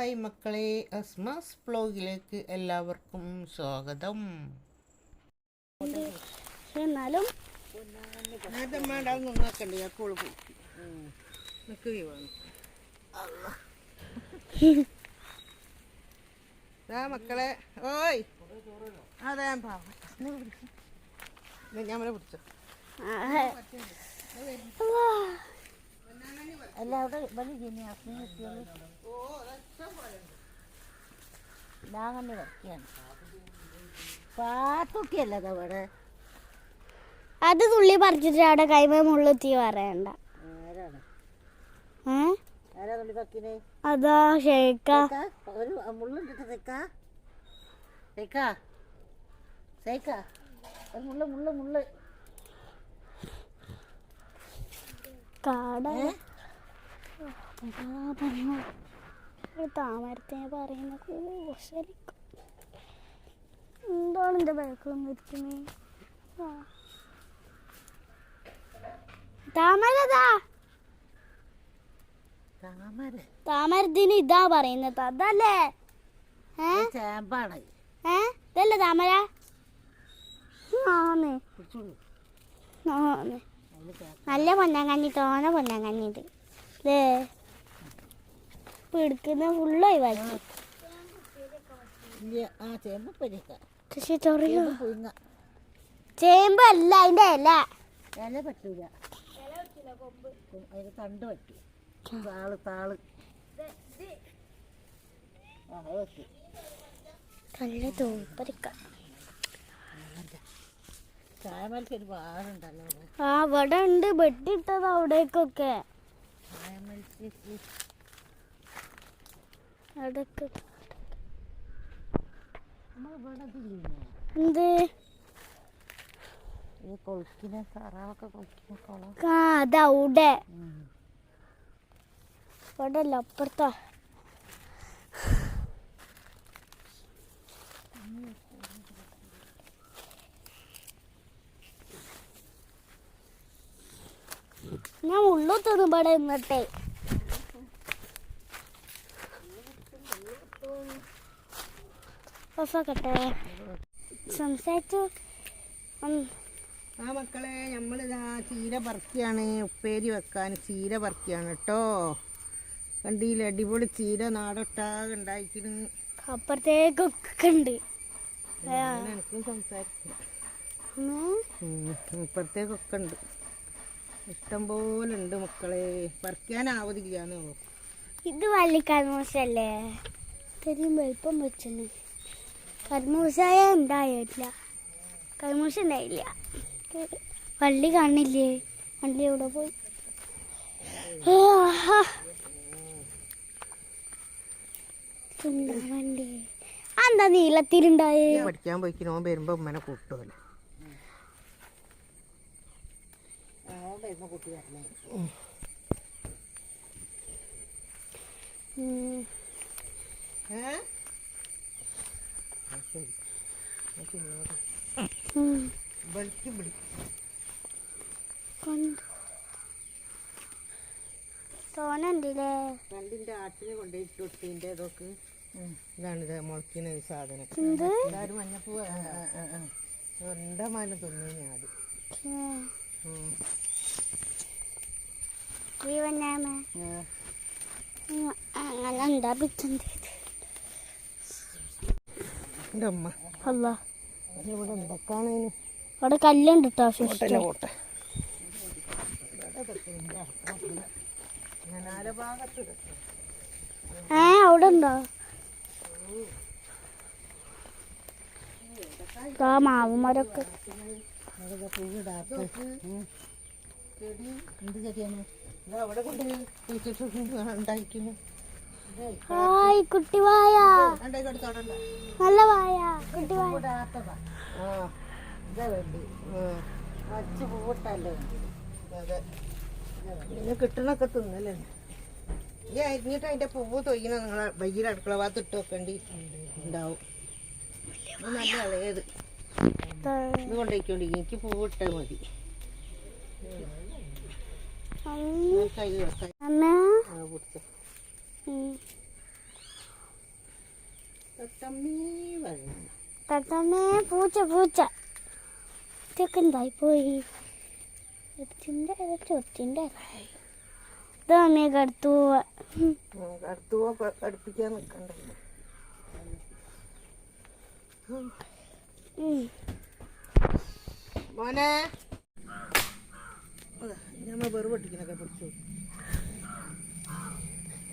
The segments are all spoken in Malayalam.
ഹായ് മക്കളെ അസ്മാസ് ബ്ലോഗിലേക്ക് എല്ലാവർക്കും സ്വാഗതം. എന്നാലും മക്കളെ ഓയ്. അതെ ഞാൻ പിടിച്ചോ. എല്ലാവരും അല്ല അവിടെ വലിയ ജിനിയാസിന് കിട്ടിയത് ഞാൻ പാത്തുക്കിയല്ല അവിടെ? അത് തുള്ളി പറിച്ചിട്ട് അവിടെ കൈമ മുള്ളെത്തി പറയണ്ട അതാ ഷേക്ക ഒരു മുള്ളുണ്ടിട്ട് തെക്കാ തെക്കാ സേക്കാ ഒരു മുള്ളു മുള്ളു മുള്ളു. കാട. പറഞ്ഞു താമരത്തെ പറയുന്ന ശരിക്കും. എന്താണ് എന്റെ ബാക്കിൽ വന്നിരിക്കുന്നത് താമരതാ താമര താമരത്തിന് ഇതാ പറയുന്നത്. അതല്ലേ? ചേമ്പാണ്. ഏ? ഇതല്ലേ താമര? ആന്നേ. ആന്നേ. നല്ല പൊന്നാങ്കഞ്ഞി തോന്ന പൊന്നാങ്കഞ്ഞിട്ട് ദേ പിടിക്കുന്ന ഫുള്ള് ഒഴിവാക്കി ഇല്ല ആ ചേമ്പ് പരിക്ക പക്ഷെ ചൊറിയോ? പുഴുങ്ങ. ചേമ്പ് അല്ല അതിന്റെ ഇല. ഇല പറ്റൂല. അതിന് തണ്ട് പറ്റും. താൾ താൾ. ആ നല്ല തൂപ്പരിക്ക അവിടെ. ആ അവിടെ ഉണ്ട്. വെട്ടിട്ടത് അവിടേക്കൊക്കെ. ഇതില്ലേ? എന്ത്? അതവിടെ ഇവിടെ അല്ല അപ്പുറത്താ. ഞാൻ ഉള്ളത്തൊന്നും ഇവിടെ നിന്നിട്ടേ. ഓഫാക്കട്ടെ സംസാരിച്ചു. ആ മക്കളെ നമ്മളിതാ ചീര പറക്കിയാണ്. ഉപ്പേരി വെക്കാൻ ചീര പറക്കിയാണ് കേട്ടോ കണ്ടില്ലേ അടിപൊളി ചീര നാടൊട്ടാകെ ഉണ്ടായിക്കണ് അപ്പുറത്തേക്കൊക്കെ ഉണ്ട്. എനിക്കും സംസാരിക്കും. ഇപ്പുറത്തേക്കൊക്കെ ഉണ്ട്. ഇഷ്ടം പോലെ ഉണ്ട് മക്കളെ. പറിക്കാനാവതില്ലാന്നോ ഇത് വള്ളി മോശല്ലേ? ഇത്രയും വലുപ്പം വെച്ചു കർമൂസായ ഉണ്ടായില്ല കർമൂസ ഉണ്ടായില്ല. വള്ളി കാണില്ലേ വള്ളി എവിടെ പോയി? വണ്ടി എന്താ നീളത്തിലുണ്ടായേ? പഠിക്കാൻ പോയിക്കണോ വരുമ്പോ ഉമ്മനെ കൂട്ടുമല്ലോ വരുന്ന കുട്ടി വരണേ ഉം. ഉം. വെളിക്കും പിടി. കണ്ടു. ആട്ടിനെ ഇതൊക്കെ. ഇതാണ് ഇത് സാധനം. എല്ലാവരും മഞ്ഞപ്പൂ എന്താ മന തിന്നു അങ്ങനെ എന്റെ അമ്മ അല്ല. ഇവിടെ എന്തൊക്കെയാണ് അവിടെ കല്ലുണ്ട് കേട്ടോ പോട്ടെ. ഏ അവിടെ ഉണ്ടോ? മാവുമരൊക്കെ. എന്ത് ചെടിയാണ്? അവിടെ കൊണ്ട് ഉണ്ടായിരിക്കുന്നു. ഹായ് കുട്ടി വായ. നല്ല വായ കുട്ടി വായ. പിന്നെ കിട്ടണൊക്കെ തിന്നല്ലേ? ഈ അരിഞ്ഞിട്ട് അതിന്റെ പൂവ് തൊയ്യണ നിങ്ങളെ വൈകിട്ട് അടുക്കള ഭാഗത്ത് ഇട്ട് വെക്കേണ്ടി ഉണ്ടാവും. നല്ല ഇളയത്. ഇത് കൊണ്ടുപോയിക്കോണ്ടി എനിക്ക് പൂവ് ഇട്ടാൽ മതി. കൈ പിടിച്ചോ. തത്തമ്മീ പൂച്ച പൂച്ച. ഇതൊക്കെ എന്തായി പോയി ഒച്ചിന്റെ ചൊച്ചിന്റെ ഇതമ്മേ കടുത്തു കടുത്തുവോ. കടുപ്പിക്കാൻ നിൽക്കണ്ടല്ലോ മോനെ. ഞമ്മ വെറും പൊട്ടിക്കണൊക്കെ പിടിച്ചു.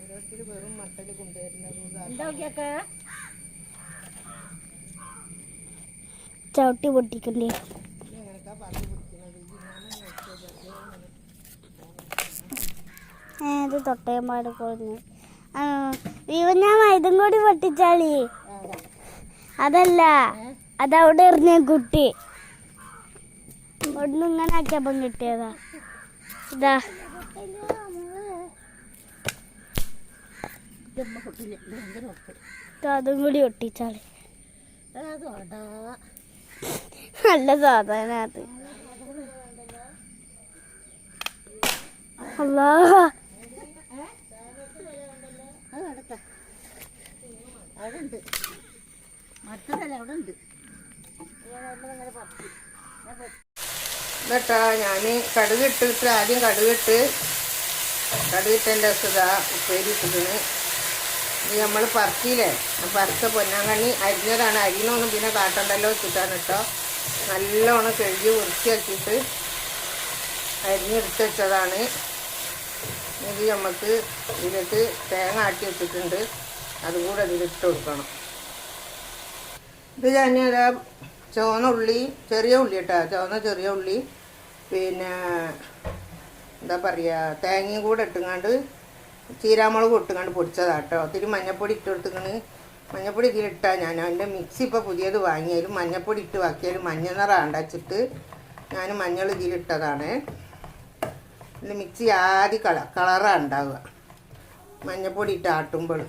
ഓരോരുത്തർ വെറും മട്ടൽ കൊണ്ടുവരുന്നത് എന്താ ചവിട്ടി പൊട്ടിക്കണ്ടേ എങ്ങനെയൊക്കെ പറഞ്ഞു പിടിക്കുന്നത് ഏത് തൊട്ടയം പാട് കുറഞ്ഞു ഞാൻ ഇതും കൂടി പൊട്ടിച്ചാളി. അതല്ല അതവിടെ എറിഞ്ഞ കുട്ടി. ഒന്ന് ഇങ്ങനെ ആക്കിയപ്പം കിട്ടിയതാ. ഇതാ. ഇത് അതും കൂടി ഒട്ടിച്ചാളി നല്ല സാധന അത്. അല്ലാ ഉണ്ട് മറ്റതല്ല അവിടെ ഉണ്ട് ഞാൻ ആദ്യം കടുകിട്ട് കടുകിട്ടതിന്റെ അസുഖ ഉപ്പേരി ഇട്ടിട്ട് നമ്മൾ പറക്കിയില്ലേ പറത്ത പൊന്നാങ്കണ്ണി അരിഞ്ഞതാണ്. അരിഞ്ഞൊന്നും പിന്നെ കാട്ടണ്ടല്ലോ വെച്ചിട്ടാണ് കേട്ടോ. നല്ലോണം കഴുകി വൃത്തിയാക്കിയിട്ട് അരിഞ്ഞെടുത്ത് വെച്ചതാണ്. ഇത് നമുക്ക് ഇതിലേക്ക് തേങ്ങ ആട്ടി വെച്ചിട്ടുണ്ട്. അതുകൂടെ ഇതിലിട്ട് കൊടുക്കണം. ഇത് ഞാൻ ഇതാ ചുവന്ന ഉള്ളി ചെറിയ ഉള്ളി കേട്ടോ. ചുവന്ന ചെറിയ ഉള്ളി. പിന്നെ എന്താ പറയുക തേങ്ങയും കൂടെ ഇട്ടുങ്ങാണ്ട് ചീരാമുളക് ഇട്ടുകൊണ്ട് പൊടിച്ചതാട്ടോ. ഒത്തിരി മഞ്ഞപ്പൊടി ഇട്ട് കൊടുത്തിക്കണ് മഞ്ഞപ്പൊടി ഇതിലിട്ടാ ഞാൻ. അതിന്റെ മിക്സി ഇപ്പോൾ പുതിയത് വാങ്ങിയാലും മഞ്ഞപ്പൊടി ഇട്ട് വാക്കിയാലും മഞ്ഞ നിറ അണ്ടച്ചിട്ട് ഞാൻ മഞ്ഞൾ ഇതിലിട്ടതാണ്. ഇതിൽ മിക്സി ആദ്യം കള കളറാണ് ഉണ്ടാവുക. മഞ്ഞപ്പൊടി ഇട്ട് ആട്ടുമ്പോൾ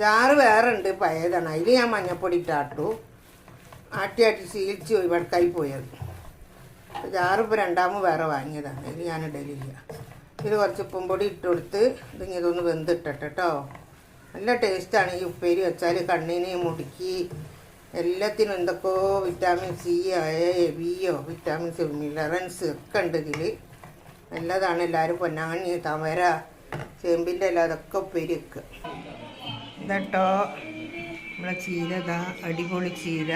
ജാറ് വേറെ ഉണ്ട് പഴയതാണ്. അതിൽ ഞാൻ മഞ്ഞപ്പൊടി ഇട്ട് ആട്ടു. ആട്ടി ആട്ടി ശീലിച്ച് പോയി വടക്കായി പോയത് ജാറ് ഇപ്പോൾ രണ്ടാമത് വേറെ വാങ്ങിയതാണ്. ഇത് ഞാൻ ഇടലില്ല. ഇതിൽ കുറച്ച് ഉപ്പും പൊടി ഇട്ട് കൊടുത്ത് ഇത് ഇനി ഇതൊന്ന് കേട്ടോ നല്ല ടേസ്റ്റാണ് ഈ ഉപ്പേരി വെച്ചാൽ കണ്ണിന് മുടിക്ക് എല്ലാത്തിനും എന്തൊക്കെയോ വിറ്റാമിൻ സി എ ബിയോ വിറ്റാമിൻ സി മിനറൽസ് ഒക്കെ ഉണ്ട് ഇതിൽ നല്ലതാണ്. എല്ലാവരും പൊന്നാങ്ങണ്ണി തമര ചേമ്പിന്റെ എല്ലാം അതൊക്കെ ഉപ്പേരി വെക്കുക. ഇതട്ടോ. നമ്മളെ ചീര ഇതാ. അടിപൊളി ചീര.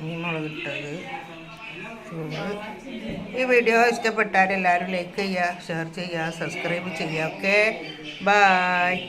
മീൻ മുളകിട്ടത്. ഈ വീഡിയോ ഇഷ്ടപ്പെട്ടാൽ എല്ലാവരും ലൈക്ക് ചെയ്യുക ഷെയർ ചെയ്യുക സബ്സ്ക്രൈബ് ചെയ്യുക ഓക്കെ ബായ്